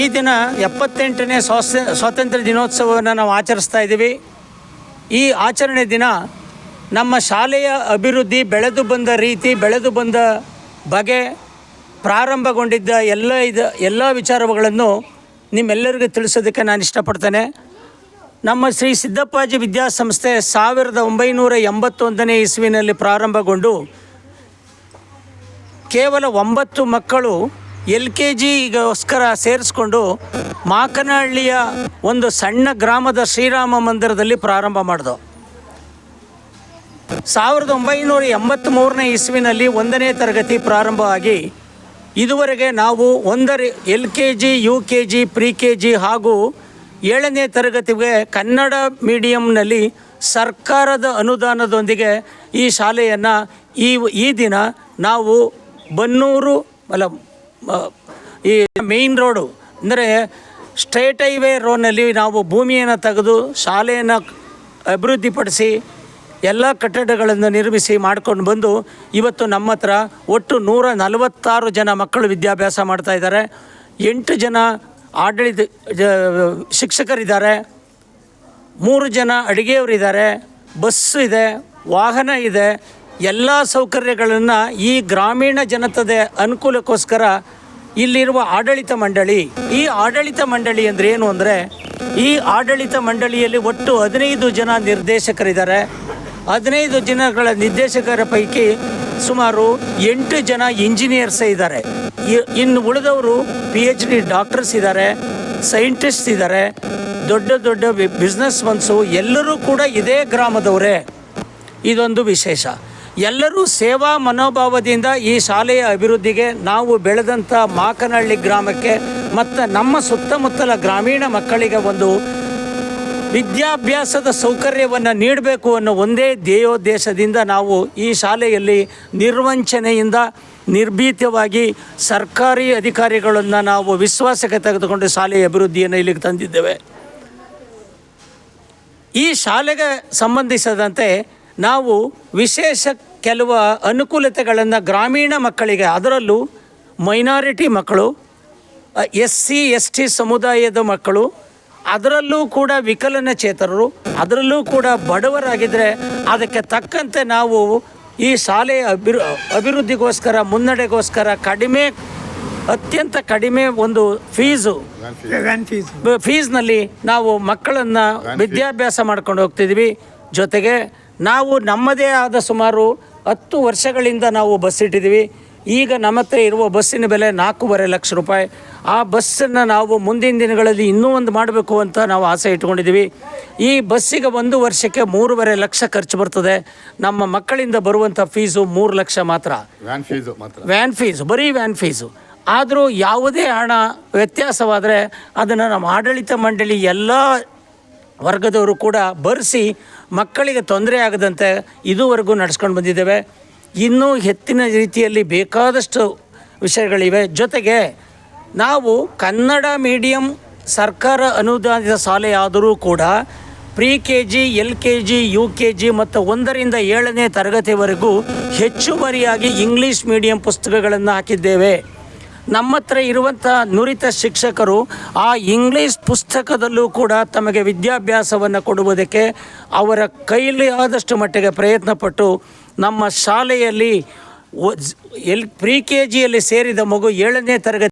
ಈ ದಿನ ಎಪ್ಪತ್ತೆಂಟನೇ ಸ್ವಾಸ ಸ್ವಾತಂತ್ರ್ಯ ದಿನೋತ್ಸವವನ್ನು ನಾವು ಆಚರಿಸ್ತಾ ಇದ್ದೀವಿ. ಈ ಆಚರಣೆ ದಿನ ನಮ್ಮ ಶಾಲೆಯ ಅಭಿವೃದ್ಧಿ ಬೆಳೆದು ಬಂದ ರೀತಿ, ಬೆಳೆದು ಬಂದ ಬಗೆ ಪ್ರಾರಂಭಗೊಂಡಿದ್ದ ಎಲ್ಲ ಇದು, ಎಲ್ಲ ವಿಚಾರಗಳನ್ನು ನಿಮ್ಮೆಲ್ಲರಿಗೂ ತಿಳಿಸೋದಕ್ಕೆ ನಾನು ಇಷ್ಟಪಡ್ತೇನೆ. ನಮ್ಮ ಶ್ರೀ ಸಿದ್ದಪ್ಪಾಜಿ ವಿದ್ಯಾಸಂಸ್ಥೆ ಸಾವಿರದ ಒಂಬೈನೂರ ಎಂಬತ್ತೊಂದನೇ ಇಸ್ವಿನಲ್ಲಿ ಪ್ರಾರಂಭಗೊಂಡು ಕೇವಲ ಒಂಬತ್ತು ಮಕ್ಕಳು ಎಲ್ ಕೆ ಜಿಗೋಸ್ಕರ ಸೇರಿಸ್ಕೊಂಡು ಮಾಕನಹಳ್ಳಿಯ ಒಂದು ಸಣ್ಣ ಗ್ರಾಮದ ಶ್ರೀರಾಮ ಮಂದಿರದಲ್ಲಿ ಪ್ರಾರಂಭ ಮಾಡಿದವು ಸಾವಿರದ ಒಂಬೈನೂರ ಎಂಬತ್ತ್ಮೂರನೇ ಇಸ್ವಿನಲ್ಲಿ ಒಂದನೇ ತರಗತಿ ಪ್ರಾರಂಭವಾಗಿ ಇದುವರೆಗೆ ನಾವು ಒಂದರ L K G, U K G, pre K G ಹಾಗೂ ಏಳನೇ ತರಗತಿಗೆ ಕನ್ನಡ ಮೀಡಿಯಂನಲ್ಲಿ ಸರ್ಕಾರದ ಅನುದಾನದೊಂದಿಗೆ ಈ ಶಾಲೆಯನ್ನು ಈ ಈ ದಿನ ನಾವು ಬನ್ನೂರು, ಅಲ್ಲ ಈ ಮೇಯ್ನ್ ರೋಡು ಅಂದರೆ ಸ್ಟ್ರೇಟ್ ಹೈವೇ ರೋಡ್ನಲ್ಲಿ ನಾವು ಭೂಮಿಯನ್ನು ತೆಗೆದು ಶಾಲೆಯನ್ನು ಅಭಿವೃದ್ಧಿಪಡಿಸಿ ಎಲ್ಲ ಕಟ್ಟಡಗಳನ್ನು ನಿರ್ಮಿಸಿ ಮಾಡ್ಕೊಂಡು ಬಂದು ಇವತ್ತು ನಮ್ಮ ಹತ್ರ ಒಟ್ಟು ನೂರ ನಲವತ್ತಾರು ಜನ ಮಕ್ಕಳು ವಿದ್ಯಾಭ್ಯಾಸ ಮಾಡ್ತಾ ಇದ್ದಾರೆ. ಎಂಟು ಜನ ಆಡಳಿತ ಶಿಕ್ಷಕರಿದ್ದಾರೆ. ಮೂರು ಜನ ಅಡುಗೆಯವರಿದ್ದಾರೆ. ಬಸ್ಸು ಇದೆ, ವಾಹನ ಇದೆ. ಎಲ್ಲ ಸೌಕರ್ಯಗಳನ್ನು ಈ ಗ್ರಾಮೀಣ ಜನತದ ಅನುಕೂಲಕ್ಕೋಸ್ಕರ ಇಲ್ಲಿರುವ ಆಡಳಿತ ಮಂಡಳಿ. ಈ ಆಡಳಿತ ಮಂಡಳಿ ಅಂದರೆ ಏನು ಅಂದರೆ, ಈ ಆಡಳಿತ ಮಂಡಳಿಯಲ್ಲಿ ಒಟ್ಟು ಹದಿನೈದು ಜನ ನಿರ್ದೇಶಕರಿದ್ದಾರೆ. ಹದಿನೈದು ಜನಗಳ ನಿರ್ದೇಶಕರ ಪೈಕಿ ಸುಮಾರು ಎಂಟು ಜನ ಇಂಜಿನಿಯರ್ಸ್ ಇದ್ದಾರೆ. ಇನ್ನು ಉಳಿದವರು ಪಿ ಎಚ್ ಡಿ ಡಾಕ್ಟರ್ಸ್ ಇದ್ದಾರೆ, ಸೈಂಟಿಸ್ಟ್ ಇದ್ದಾರೆ, ದೊಡ್ಡ ದೊಡ್ಡ ಬಿಸ್ನೆಸ್ ಮನ್ಸು ಎಲ್ಲರೂ ಕೂಡ ಇದೇ ಗ್ರಾಮದವರೇ. ಇದೊಂದು ವಿಶೇಷ. ಎಲ್ಲರೂ ಸೇವಾ ಮನೋಭಾವದಿಂದ ಈ ಶಾಲೆಯ ಅಭಿವೃದ್ಧಿಗೆ ನಾವು ಬೆಳೆದಂಥ ಮಾಕನಹಳ್ಳಿ ಗ್ರಾಮಕ್ಕೆ ಮತ್ತು ನಮ್ಮ ಸುತ್ತಮುತ್ತಲ ಗ್ರಾಮೀಣ ಮಕ್ಕಳಿಗೆ ಒಂದು ವಿದ್ಯಾಭ್ಯಾಸದ ಸೌಕರ್ಯವನ್ನು ನೀಡಬೇಕು ಅನ್ನೋ ಒಂದೇ ಧ್ಯೇಯೋದ್ದೇಶದಿಂದ ನಾವು ಈ ಶಾಲೆಯಲ್ಲಿ ನಿರ್ವಂಚನೆಯಿಂದ ನಿರ್ಭೀತವಾಗಿ ಸರ್ಕಾರಿ ಅಧಿಕಾರಿಗಳನ್ನು ನಾವು ವಿಶ್ವಾಸಕ್ಕೆ ತೆಗೆದುಕೊಂಡು ಶಾಲೆಯ ಅಭಿವೃದ್ಧಿಯನ್ನು ಇಲ್ಲಿಗೆ ತಂದಿದ್ದೇವೆ. ಈ ಶಾಲೆಗೆ ಸಂಬಂಧಿಸಿದಂತೆ ನಾವು ವಿಶೇಷ ಕೆಲವು ಅನುಕೂಲತೆಗಳನ್ನು ಗ್ರಾಮೀಣ ಮಕ್ಕಳಿಗೆ ಅದರಲ್ಲೂ ಮೈನಾರಿಟಿ ಮಕ್ಕಳು ಎಸ್ ಸಿ ಎಸ್ ಟಿ ಸಮುದಾಯದ ಮಕ್ಕಳು ಅದರಲ್ಲೂ ಕೂಡ ವಿಕಲನಚೇತರರು ಅದರಲ್ಲೂ ಕೂಡ ಬಡವರಾಗಿದ್ದರೆ ಅದಕ್ಕೆ ತಕ್ಕಂತೆ ನಾವು ಈ ಶಾಲೆಯ ಅಭಿರು ಅಭಿವೃದ್ಧಿಗೋಸ್ಕರ ಮುನ್ನಡೆಗೋಸ್ಕರ ಕಡಿಮೆ ಅತ್ಯಂತ ಕಡಿಮೆ ಒಂದು ಫೀಸು ಫೀಸ್ ಫೀಸ್ನಲ್ಲಿ ನಾವು ಮಕ್ಕಳನ್ನು ವಿದ್ಯಾಭ್ಯಾಸ ಮಾಡ್ಕೊಂಡು ಹೋಗ್ತಿದ್ವಿ. ಜೊತೆಗೆ ನಾವು ನಮ್ಮದೇ ಆದ ಸುಮಾರು ಹತ್ತು ವರ್ಷಗಳಿಂದ ನಾವು ಬಸ್ ಇಟ್ಟಿದ್ದೀವಿ. ಈಗ ನಮ್ಮ ಹತ್ರ ಇರುವ ಬಸ್ಸಿನ ಬೆಲೆ ನಾಲ್ಕೂವರೆ ಲಕ್ಷ ರೂಪಾಯಿ. ಆ ಬಸ್ಸನ್ನು ನಾವು ಮುಂದಿನ ದಿನಗಳಲ್ಲಿ ಇನ್ನೂ ಒಂದು ಮಾಡಬೇಕು ಅಂತ ನಾವು ಆಸೆ ಇಟ್ಕೊಂಡಿದ್ದೀವಿ. ಈ ಬಸ್ಸಿಗೆ ಒಂದು ವರ್ಷಕ್ಕೆ ಮೂರುವರೆ ಲಕ್ಷ ಖರ್ಚು ಬರ್ತದೆ. ನಮ್ಮ ಮಕ್ಕಳಿಂದ ಬರುವಂಥ ಫೀಸು ಮೂರು ಲಕ್ಷ ಮಾತ್ರ. ವ್ಯಾನ್ ಫೀಸು ಮಾತ್ರ. ವ್ಯಾನ್ ಫೀಸು ಬರೀ ವ್ಯಾನ್ ಫೀಸು. ಆದರೂ ಯಾವುದೇ ಹಣ ವ್ಯತ್ಯಾಸವಾದರೆ ಅದನ್ನು ನಮ್ಮ ಆಡಳಿತ ಮಂಡಳಿ ಎಲ್ಲ ವರ್ಗದವರು ಕೂಡ ಭರಿಸಿ ಮಕ್ಕಳಿಗೆ ತೊಂದರೆ ಆಗದಂತೆ ಇದುವರೆಗೂ ನಡೆಸ್ಕೊಂಡು ಬಂದಿದ್ದೇವೆ. ಇನ್ನೂ ಹೆಚ್ಚಿನ ರೀತಿಯಲ್ಲಿ ಬೇಕಾದಷ್ಟು ವಿಷಯಗಳಿವೆ. ಜೊತೆಗೆ ನಾವು ಕನ್ನಡ ಮೀಡಿಯಂ ಸರ್ಕಾರ ಅನುದಾನಿತ ಶಾಲೆಯಾದರೂ ಕೂಡ pre K G L K G U K G ಮತ್ತು ಒಂದರಿಂದ ಏಳನೇ ತರಗತಿವರೆಗೂ ಹೆಚ್ಚುವರಿಯಾಗಿ ಇಂಗ್ಲೀಷ್ ಮೀಡಿಯಂ ಪುಸ್ತಕಗಳನ್ನು ಹಾಕಿದ್ದೇವೆ. ನಮ್ಮ ಹತ್ರ ಇರುವಂಥ ನುರಿತ ಶಿಕ್ಷಕರು ಆ ಇಂಗ್ಲೀಷ್ ಪುಸ್ತಕದಲ್ಲೂ ಕೂಡ ತಮಗೆ ವಿದ್ಯಾಭ್ಯಾಸವನ್ನು ಕೊಡುವುದಕ್ಕೆ ಅವರ ಕೈಲಿ ಆದಷ್ಟು ಮಟ್ಟಿಗೆ ಪ್ರಯತ್ನಪಟ್ಟು ನಮ್ಮ ಶಾಲೆಯಲ್ಲಿ ಎಲ್ ಪ್ರಿ ಕೆ ಜಿಯಲ್ಲಿ ಸೇರಿದ ಮಗು ಏಳನೇ ತರಗತಿ